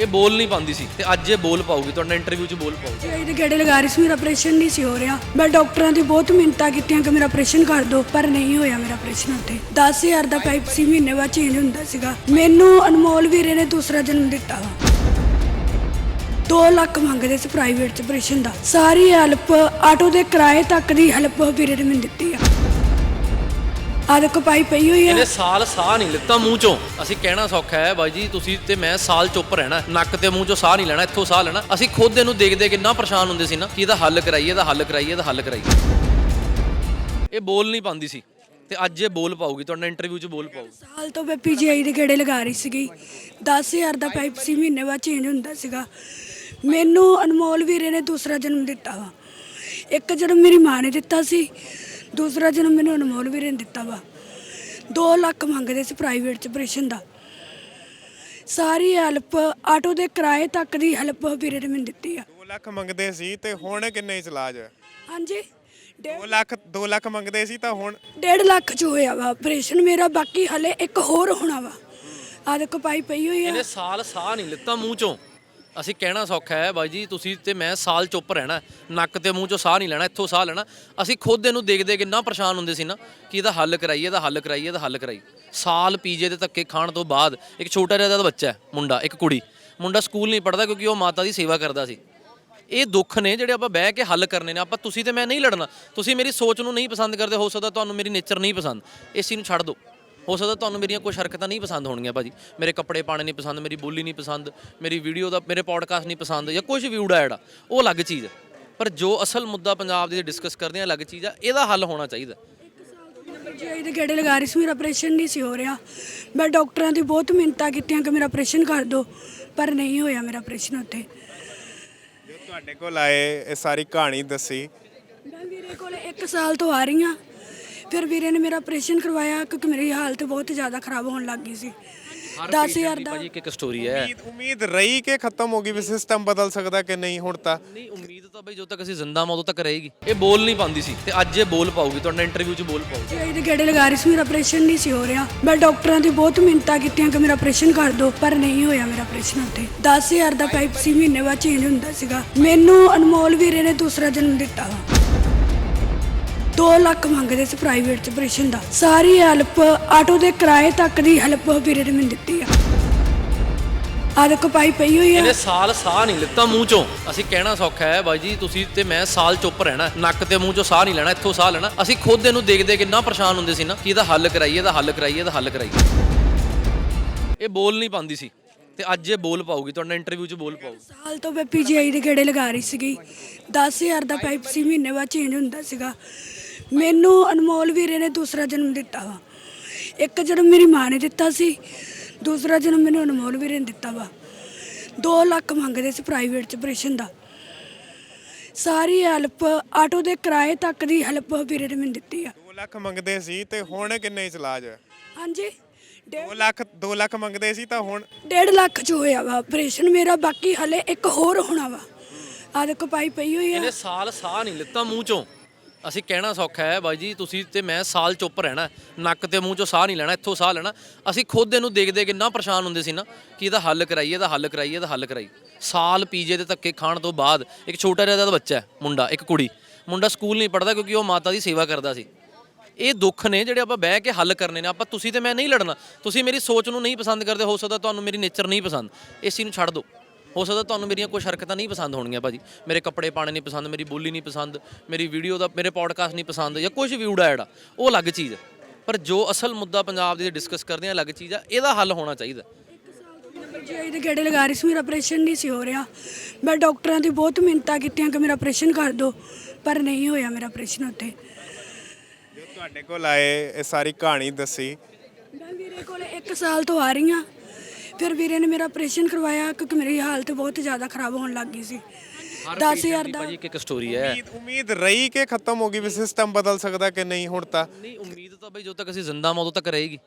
ਇਹ ਬੋਲ ਨਹੀਂ ਪਾਉਂਦੀ ਸੀ ਤੇ ਅੱਜ ਇਹ ਬੋਲ ਪਾਊਗੀ, ਤੁਹਾਡਾ ਇੰਟਰਵਿਊ 'ਚ ਬੋਲ ਪਾਊਗੀ। ਇਹਦੇ ਗੇੜੇ ਲਗਾ ਰਹੀ ਸੀ, ਮੇਰਾ ਆਪਰੇਸ਼ਨ ਨਹੀਂ ਸੀ ਹੋ ਰਿਹਾ। ਮੈਂ ਡਾਕਟਰਾਂ ਦੀ ਬਹੁਤ ਮਿੰਨਤਾਂ ਕੀਤੀਆਂ ਕਿ ਮੇਰਾ ਆਪਰੇਸ਼ਨ ਕਰ ਦਿਓ, ਪਰ ਨਹੀਂ ਹੋਇਆ ਮੇਰਾ ਆਪਰੇਸ਼ਨ ਉੱਥੇ। 10000 ਦਾ ਪਾਈਪ ਸੀ, ਮਹੀਨੇ ਬਾਅਦ ਚੇਂਜ ਹੁੰਦਾ ਸੀਗਾ। ਮੈਨੂੰ ਅਨਮੋਲ ਵੀਰੇ ਨੇ ਦੂਸਰਾ ਜਨਮ ਦਿੱਤਾ ਵਾ। 2 ਲੱਖ ਮੰਗਦੇ ਸੀ ਪ੍ਰਾਈਵੇਟ ਚ ਆਪਰੇਸ਼ਨ ਦਾ। ਸਾਰੀ ਹੈਲਪ ਆਟੋ ਦੇ ਕਿਰਾਏ ਤੱਕ ਦੀ ਹੈਲਪ ਵੀਰੇ ਨੇ ਮੈਨੂੰ ਦਿੱਤੀ ਆ। ਆ ਦੇਖੋ ਪਾਈ ਪਈ ਹੋਈ ਆ। ਇਹਨੇ ਸਾਲ ਸਾਹ ਨਹੀਂ ਲਿੱਤਾ ਮੂੰਹ ਚੋਂ। ਅਸੀਂ ਕਹਿਣਾ ਸੌਖਾ ਹੈ ਬਾਈ ਜੀ ਤੁਸੀਂ ਤੇ ਮੈਂ ਸਾਲ ਚੁੱਪ ਰਹਿਣਾ। ਨੱਕ ਤੇ ਮੂੰਹ ਚੋਂ ਸਾਹ ਨਹੀਂ ਲੈਣਾ ਇੱਥੋਂ ਸਾਹ ਲੈਣਾ। ਅਸੀਂ ਖੁਦ ਇਹਨੂੰ ਦੇਖਦੇ ਕਿੰਨਾ ਪਰੇਸ਼ਾਨ ਹੁੰਦੇ ਸੀ ਨਾ ਕਿ ਇਹਦਾ ਹੱਲ ਕਰਾਈਏ ਇਹਦਾ ਹੱਲ ਕਰਾਈਏ ਇਹਦਾ ਹੱਲ ਕਰਾਈਏ। ਇਹ ਬੋਲ ਨਹੀਂ ਪਾਉਂਦੀ ਸੀ। ਤੇ ਅੱਜ ਇਹ ਬੋਲ ਪਾਊਗੀ ਤੁਹਾਡਾ ਇੰਟਰਵਿਊ 'ਚ ਬੋਲ ਪਾਊਗੀ। ਸਾਲ ਤੋਂ ਮੈਂ ਪੀਜੀਆਈ ਦੇ ਗੇੜੇ ਲਗਾ ਰਹੀ ਸੀਗੀ। 10000 ਦਾ ਪਾਈਪ ਸੀ ਮਹੀਨੇ ਬਾਅਦ ਚੇਂਜ ਹੁੰਦਾ ਸੀਗਾ। ਮੈਨੂੰ ਅਨਮੋਲ ਵੀਰੇ ਨੇ ਦੂਸਰਾ ਜਨਮ ਦਿੱਤਾ ਵਾ। ਇੱਕ ਜਨਮ ਮੇਰੀ ਮਾਂ ਨੇ ਦਿੱਤਾ ਸੀ। ਦੂਸਰਾ ਜਨਮ ਮੈਨੂੰ ਅਨਮੋਲ ਵੀਰੇ ਨੇ ਦਿੱਤਾ ਵਾ। 2 ਲੱਖ ਮੰਗਦੇ ਸੀ ਪ੍ਰਾਈਵੇਟ ਚ ਆਪਰੇਸ਼ਨ ਦਾ। ਸਾਰੀ ਹੈਲਪ ਆਟੋ ਦੇ ਕਿਰਾਏ ਤੱਕ ਦੀ ਹੈਲਪ ਵੀਰੇ ਨੇ ਮੈਨੂੰ ਦਿੱਤੀ ਆ। 2 ਲੱਖ ਮੰਗਦੇ ਸੀ ਤੇ ਹੁਣ ਕਿੰਨੇ ਚ ਇਲਾਜ? ਹੈ ਹਾਂਜੀ 2 ਲੱਖ 2 ਲੱਖ ਮੰਗਦੇ ਸੀ ਤਾਂ ਹੁਣ? 1.5 ਲੱਖ ਚ ਹੋਇਆ ਵਾ ਆਪਰੇਸ਼ਨ ਮੇਰਾ ਬਾਕੀ ਹਲੇ ਇੱਕ ਹੋਰ ਹੋਣਾ ਵਾ। ਆ ਦੇਖੋ ਪਾਈ ਪਈ ਹੋਈ ਆ। ਇਹਨੇ ਸਾਲ ਸਾਹ ਨਹੀਂ ਲਿੱਤਾ ਮੂੰਹ ਚੋਂ। ਅਸੀਂ ਕਹਿਣਾ ਸੌਖਾ ਹੈ ਬਾਈ ਜੀ, ਤੁਸੀਂ ਤੇ ਮੈਂ ਸਾਲ ਚੁੱਪ ਰਹਿਣਾ ਨੱਕ ਤੇ ਮੂੰਹ ਚੋਂ ਸਾਹ ਨਹੀਂ ਲੈਣਾ, ਇੱਥੋਂ ਸਾਹ ਲੈਣਾ। ਅਸੀਂ ਖੁਦ ਇਹਨੂੰ ਦੇਖਦੇ ਕਿੰਨਾ ਪਰੇਸ਼ਾਨ ਹੁੰਦੇ ਸੀ ਨਾ, ਕਿ ਇਹਦਾ ਹੱਲ ਕਰਾਈਏ, ਇਹਦਾ ਹੱਲ ਕਰਾਈਏ, ਇਹਦਾ ਹੱਲ ਕਰਾਈਏ। ਸਾਲ ਪੀਜੇ ਦੇ ਧੱਕੇ ਖਾਣ ਤੋਂ ਬਾਅਦ ਇੱਕ ਛੋਟਾ ਜਿਹਾ ਦਾ ਬੱਚਾ ਹੈ, ਮੁੰਡਾ, ਇੱਕ ਕੁੜੀ। ਮੁੰਡਾ ਸਕੂਲ ਨਹੀਂ ਪੜਦਾ ਕਿਉਂਕਿ ਉਹ ਮਾਤਾ ਦੀ ਸੇਵਾ ਕਰਦਾ ਸੀ। ਇਹ ਦੁੱਖ ਨੇ ਜਿਹੜੇ ਆਪਾਂ ਬਹਿ ਕੇ ਹੱਲ ਕਰਨੇ ਨੇ, ਆਪਾਂ ਤੁਸੀਂ ਤੇ ਮੈਂ ਨਹੀਂ ਲੜਨਾ। ਤੁਸੀਂ ਮੇਰੀ ਸੋਚ ਨੂੰ ਨਹੀਂ ਪਸੰਦ ਕਰਦੇ, ਹੋ ਸਕਦਾ ਤੁਹਾਨੂੰ ਮੇਰੀ ਨੇਚਰ ਨਹੀਂ ਪਸੰਦ। ਇਸ ਚੀਜ਼ ਨੂੰ ਛੱਡ ਦਿਓ। ਹੋ ਸਕਦਾ ਤੁਹਾਨੂੰ ਮੇਰੀਆਂ ਕੁਝ ਹਰਕਤਾਂ ਨਹੀਂ ਪਸੰਦ ਹੋਣਗੀਆਂ ਭਾਜੀ। ਮੇਰੇ ਕੱਪੜੇ ਪਾਣੇ ਨਹੀਂ ਪਸੰਦ ਮੇਰੀ ਬੋਲੀ ਨਹੀਂ ਪਸੰਦ ਮੇਰੀ ਵੀਡੀਓ ਦਾ ਮੇਰੇ ਪੋਡਕਾਸਟ ਨਹੀਂ ਪਸੰਦ ਜਾਂ ਕੁਝ ਵੀ ਊੜਾ ਜਿਹੜਾ ਉਹ ਅਲੱਗ ਚੀਜ਼ ਹੈ। ਪਰ ਜੋ ਅਸਲ ਮੁੱਦਾ ਪੰਜਾਬ ਦੇ ਡਿਸਕਸ ਕਰਦੇ ਆ ਅਲੱਗ ਚੀਜ਼ ਆ ਇਹਦਾ ਹੱਲ ਹੋਣਾ ਚਾਹੀਦਾ। ਜੀ ਦੇ ਗੇੜੇ ਲਗਾ ਰਹੀ ਸੀ ਮੇਰਾ ਆਪਰੇਸ਼ਨ ਨਹੀਂ ਸੀ ਹੋ ਰਿਹਾ। ਮੈਂ ਡਾਕਟਰਾਂ ਦੀ ਬਹੁਤ ਮਿੰਨਤਾਂ ਕੀਤੀਆਂ ਕਿ ਮੇਰਾ ਆਪਰੇਸ਼ਨ ਕਰ ਦਿਓ ਪਰ ਨਹੀਂ ਹੋਇਆ ਮੇਰਾ ਆਪਰੇਸ਼ਨ ਉੱਥੇ। ਜੋ ਤੁਹਾਡੇ ਕੋਲ ਆਏ ਇਹ ਸਾਰੀ ਕਹਾਣੀ ਦੱਸੀ। ਮੈਂ ਵੀਰੇ ਕੋਲ 1 ਸਾਲ ਤੋਂ ਆ ਰਹੀ ਹਾਂ। ਫਿਰ ਵੀਰੇ ਨੇ ਮੇਰਾ ਆਪਰੇਸ਼ਨ ਕਰਵਾਇਆ ਕਿਉਂਕਿ ਮੇਰੀ ਹਾਲਤ ਬਹੁਤ ਜ਼ਿਆਦਾ ਖਰਾਬ ਹੋਣ ਲੱਗ ਗਈ ਸੀ। 10000 ਦਾ ਭਾਜੀ ਇੱਕ ਇੱਕ ਸਟੋਰੀ ਹੈ। ਉਮੀਦ ਉਮੀਦ ਰਹੀ ਕਿ ਖਤਮ ਹੋ ਗਈ ਵੀ ਸਿਸਟਮ ਬਦਲ ਸਕਦਾ ਕਿ ਨਹੀਂ ਹੁਣ ਤਾਂ? ਨਹੀਂ ਉਮੀਦ ਤਾਂ ਬਈ ਜਦੋਂ ਤੱਕ ਅਸੀਂ ਜ਼ਿੰਦਾ ਉਦੋਂ ਤੱਕ ਰਹੇਗੀ। ਇਹ ਬੋਲ ਨਹੀਂ ਪਾਉਂਦੀ ਸੀ ਤੇ ਅੱਜ ਇਹ ਬੋਲ ਪਾਊਗੀ ਤੁਹਾਡਾ ਇੰਟਰਵਿਊ 'ਚ ਬੋਲ ਪਾਊਗੀ। ਜੀ ਦੇ ਗੇੜੇ ਲਗਾ ਰਹੀ ਸੀ ਮੇਰਾ ਆਪਰੇਸ਼ਨ ਨਹੀਂ ਸੀ ਹੋ ਰਿਹਾ। ਮੈਂ ਡਾਕਟਰਾਂ ਦੀ ਬਹੁਤ ਮਿੰਨਤਾਂ ਕੀਤੀਆਂ ਕਿ ਮੇਰਾ ਆਪਰੇਸ਼ਨ ਕਰ ਦਿਓ ਪਰ ਨਹੀਂ ਹੋਇਆ ਮੇਰਾ ਆਪਰੇਸ਼ਨ ਉੱਥੇ। 10000 ਦਾ ਪਾਈਪ ਸੀ ਮਹੀਨੇ ਬਾਅਦ ਚੇਂਜ ਹੁੰਦਾ ਸੀਗਾ। ਮੈਨੂੰ ਅਨਮੋਲ ਵੀਰੇ ਨੇ ਦੂਸਰਾ ਜਨਮ ਦਿੱਤਾ ਵਾ। 2 ਲੱਖ ਮੰਗਦੇ ਸੀ ਪ੍ਰਾਈਵੇਟ ਚ ਆਪਰੇਸ਼ਨ ਦਾ। ਸਾਰੀ ਹੈਲਪ ਆਟੋ ਦੇ ਕਿਰਾਏ ਤੱਕ ਦੀ ਹੈਲਪ ਵੀਰੇ ਨੇ ਮੈਨੂੰ ਦਿੱਤੀ ਆ। ਆ ਦੇਖੋ ਪਾਈ ਪਈ ਹੋਈ ਆ। ਇਹਨੇ ਸਾਲ ਸਾਹ ਨਹੀਂ ਲਿੱਤਾ ਮੂੰਹ ਚੋਂ। ਅਸੀਂ ਕਹਿਣਾ ਸੌਖਾ ਹੈ ਬਾਈ ਜੀ ਤੁਸੀਂ ਤੇ ਮੈਂ ਸਾਲ ਚੁੱਪ ਰਹਿਣਾ ਨੱਕ ਤੇ ਮੂੰਹ ਚੋਂ ਸਾਹ ਨਹੀਂ ਲੈਣਾ ਇੱਥੋਂ ਸਾਹ ਲੈਣਾ। ਅਸੀਂ ਖੁਦ ਇਹਨੂੰ ਦੇਖਦੇ ਕਿੰਨਾ ਪਰੇਸ਼ਾਨ ਹੁੰਦੇ ਸੀ ਨਾ ਕਿ ਇਹਦਾ ਹੱਲ ਕਰਾਈਏ ਇਹਦਾ ਹੱਲ ਕਰਾਈਏ ਇਹਦਾ ਹੱਲ ਕਰਾਈਏ। ਇਹ ਬੋਲ ਨਹੀਂ ਪਾਉਂਦੀ ਸੀ ਤੇ ਅੱਜ ਇਹ ਬੋਲ ਪਾਊਗੀ ਤੁਹਾਡਾ ਇੰਟਰਵਿਊ 'ਚ ਬੋਲ ਪਾਊਗੀ। ਸਾਲ ਤੋਂ ਮੈਂ ਪੀਜੀਆਈ ਦੇ ਗੇੜੇ ਲਗਾ ਰਹੀ ਸੀਗੀ। 10000 ਦਾ ਪਾਈਪ ਸੀ ਮਹੀਨੇ ਬਾਅਦ ਚੇਂਜ ਹੁੰਦਾ ਸੀਗਾ। ਮੈਨੂੰ ਅਨਮੋਲ ਵੀਰੇ ਨੇ ਦੂਸਰਾ ਜਨਮ ਦਿੱਤਾ ਵਾ। ਇੱਕ ਜਨਮ ਮੇਰੀ ਮਾਂ ਨੇ ਦਿੱਤਾ ਸੀ ਦੂਸਰਾ ਜਨਮ ਮੈਨੂੰ ਅਨਮੋਲ ਵੀਰੇ ਨੇ ਦਿੱਤਾ ਵਾ। 2 ਲੱਖ ਮੰਗਦੇ ਸੀ ਪ੍ਰਾਈਵੇਟ ਚ ਆਪਰੇਸ਼ਨ ਦਾ। ਸਾਰੀ ਹੈਲਪ ਆਟੋ ਦੇ ਕਿਰਾਏ ਤੱਕ ਦੀ ਹੈਲਪ ਵੀਰੇ ਨੇ ਮੈਨੂੰ ਦਿੱਤੀ ਆ। 2 ਲੱਖ ਮੰਗਦੇ ਸੀ ਤੇ ਹੁਣ ਕਿੰਨੇ ਚ ਇਲਾਜ? ਹੈ ਹਾਂਜੀ 2 ਲੱਖ 2 ਲੱਖ ਮੰਗਦੇ ਸੀ ਤਾਂ ਹੁਣ? 1.5 ਲੱਖ ਚ ਹੋਇਆ ਵਾ ਆਪਰੇਸ਼ਨ ਮੇਰਾ ਬਾਕੀ ਹਲੇ ਇੱਕ ਹੋਰ ਹੋਣਾ ਵਾ। ਆ ਦੇਖੋ ਪਾਈ ਪਈ ਹੋਈ ਆ। ਇਹਨੇ ਸਾਲ ਸਾਹ ਨਹੀਂ ਲਿੱਤਾ ਮੂੰਹ ਚੋਂ। ਅਸੀਂ ਕਹਿਣਾ ਸੌਖਾ ਹੈ ਬਾਈ ਜੀ, ਤੁਸੀਂ ਤੇ ਮੈਂ ਸਾਲ ਚੁੱਪ ਰਹਿਣਾ ਨੱਕ ਤੇ ਮੂੰਹ ਚੋਂ ਸਾਹ ਨਹੀਂ ਲੈਣਾ, ਇੱਥੋਂ ਸਾਹ ਲੈਣਾ। ਅਸੀਂ ਖੁਦ ਇਹਨੂੰ ਦੇਖਦੇ ਕਿੰਨਾ ਪਰੇਸ਼ਾਨ ਹੁੰਦੇ ਸੀ ਨਾ, ਕਿ ਇਹਦਾ ਹੱਲ ਕਰਾਈਏ, ਇਹਦਾ ਹੱਲ ਕਰਾਈਏ, ਇਹਦਾ ਹੱਲ ਕਰਾਈਏ। ਸਾਲ ਪੀਜੇ ਦੇ ਧੱਕੇ ਖਾਣ ਤੋਂ ਬਾਅਦ ਇੱਕ ਛੋਟਾ ਜਿਹਾ ਦਾ ਬੱਚਾ ਹੈ, ਮੁੰਡਾ, ਇੱਕ ਕੁੜੀ। ਮੁੰਡਾ ਸਕੂਲ ਨਹੀਂ ਪੜਦਾ ਕਿਉਂਕਿ ਉਹ ਮਾਤਾ ਦੀ ਸੇਵਾ ਕਰਦਾ ਸੀ। ਇਹ ਦੁੱਖ ਨੇ ਜਿਹੜੇ ਆਪਾਂ ਬਹਿ ਕੇ ਹੱਲ ਕਰਨੇ ਨੇ, ਆਪਾਂ ਤੁਸੀਂ ਤੇ ਮੈਂ ਨਹੀਂ ਲੜਨਾ। ਤੁਸੀਂ ਮੇਰੀ ਸੋਚ ਨੂੰ ਨਹੀਂ ਪਸੰਦ ਕਰਦੇ, ਹੋ ਸਕਦਾ ਤੁਹਾਨੂੰ ਮੇਰੀ ਨੇਚਰ ਨਹੀਂ ਪਸੰਦ। ਇਸ ਚੀਜ਼ ਨੂੰ ਛੱਡ ਦਿਓ। ਹੋ ਸਕਦਾ ਤੁਹਾਨੂੰ ਮੇਰੀਆਂ ਕੁਝ ਹਰਕਤਾਂ ਨਹੀਂ ਪਸੰਦ ਹੋਣਗੀਆਂ ਭਾਜੀ। ਮੇਰੇ ਕੱਪੜੇ ਪਾਣੇ ਨਹੀਂ ਪਸੰਦ ਮੇਰੀ ਬੋਲੀ ਨਹੀਂ ਪਸੰਦ ਮੇਰੀ ਵੀਡੀਓ ਦਾ ਮੇਰੇ ਪੋਡਕਾਸਟ ਨਹੀਂ ਪਸੰਦ ਜਾਂ ਕੁਝ ਵੀ ਊੜਾ ਜਿਹੜਾ ਉਹ ਅਲੱਗ ਚੀਜ਼ ਹੈ। ਪਰ ਜੋ ਅਸਲ ਮੁੱਦਾ ਪੰਜਾਬ ਦੇ ਡਿਸਕਸ ਕਰਦੇ ਆ ਅਲੱਗ ਚੀਜ਼ ਆ ਇਹਦਾ ਹੱਲ ਹੋਣਾ ਚਾਹੀਦਾ। ਜੀ ਦੇ ਗੇੜੇ ਲਗਾ ਰਹੀ ਸੀ ਮੇਰਾ ਆਪਰੇਸ਼ਨ ਨਹੀਂ ਸੀ ਹੋ ਰਿਹਾ। ਮੈਂ ਡਾਕਟਰਾਂ ਦੀ ਬਹੁਤ ਮਿੰਨਤਾਂ ਕੀਤੀਆਂ ਕਿ ਮੇਰਾ ਆਪਰੇਸ਼ਨ ਕਰ ਦਿਓ ਪਰ ਨਹੀਂ ਹੋਇਆ ਮੇਰਾ ਆਪਰੇਸ਼ਨ ਉੱਥੇ। ਜੋ ਤੁਹਾਡੇ ਕੋਲ ਆਏ ਇਹ ਸਾਰੀ ਕਹਾਣੀ ਦੱਸੀ। ਮੈਂ ਵੀਰੇ ਕੋਲ 1 ਸਾਲ ਤੋਂ ਆ ਰਹੀ ਹਾਂ। ਫਿਰ ਵੀਰੇ ਨੇ ਮੇਰਾ ਆਪਰੇਸ਼ਨ ਕਰਵਾਇਆ ਕਿਉਂਕਿ ਮੇਰੀ ਹਾਲਤ ਬਹੁਤ ਜ਼ਿਆਦਾ ਖਰਾਬ ਹੋਣ ਲੱਗ ਗਈ ਸੀ। 10000 ਦਾ ਭਾਜੀ ਇੱਕ ਇੱਕ ਸਟੋਰੀ ਹੈ। ਉਮੀਦ ਉਮੀਦ ਰਹੀ ਕਿ ਖਤਮ ਹੋ ਗਈ ਵੀ ਸਿਸਟਮ ਬਦਲ ਸਕਦਾ ਕਿ ਨਹੀਂ ਹੁਣ ਤਾਂ? ਨਹੀਂ ਉਮੀਦ ਤਾਂ ਬਈ ਜਦੋਂ ਤੱਕ ਅਸੀਂ ਜ਼ਿੰਦਾ ਹਾਂ ਉਦੋਂ ਤੱਕ ਰਹੇਗੀ।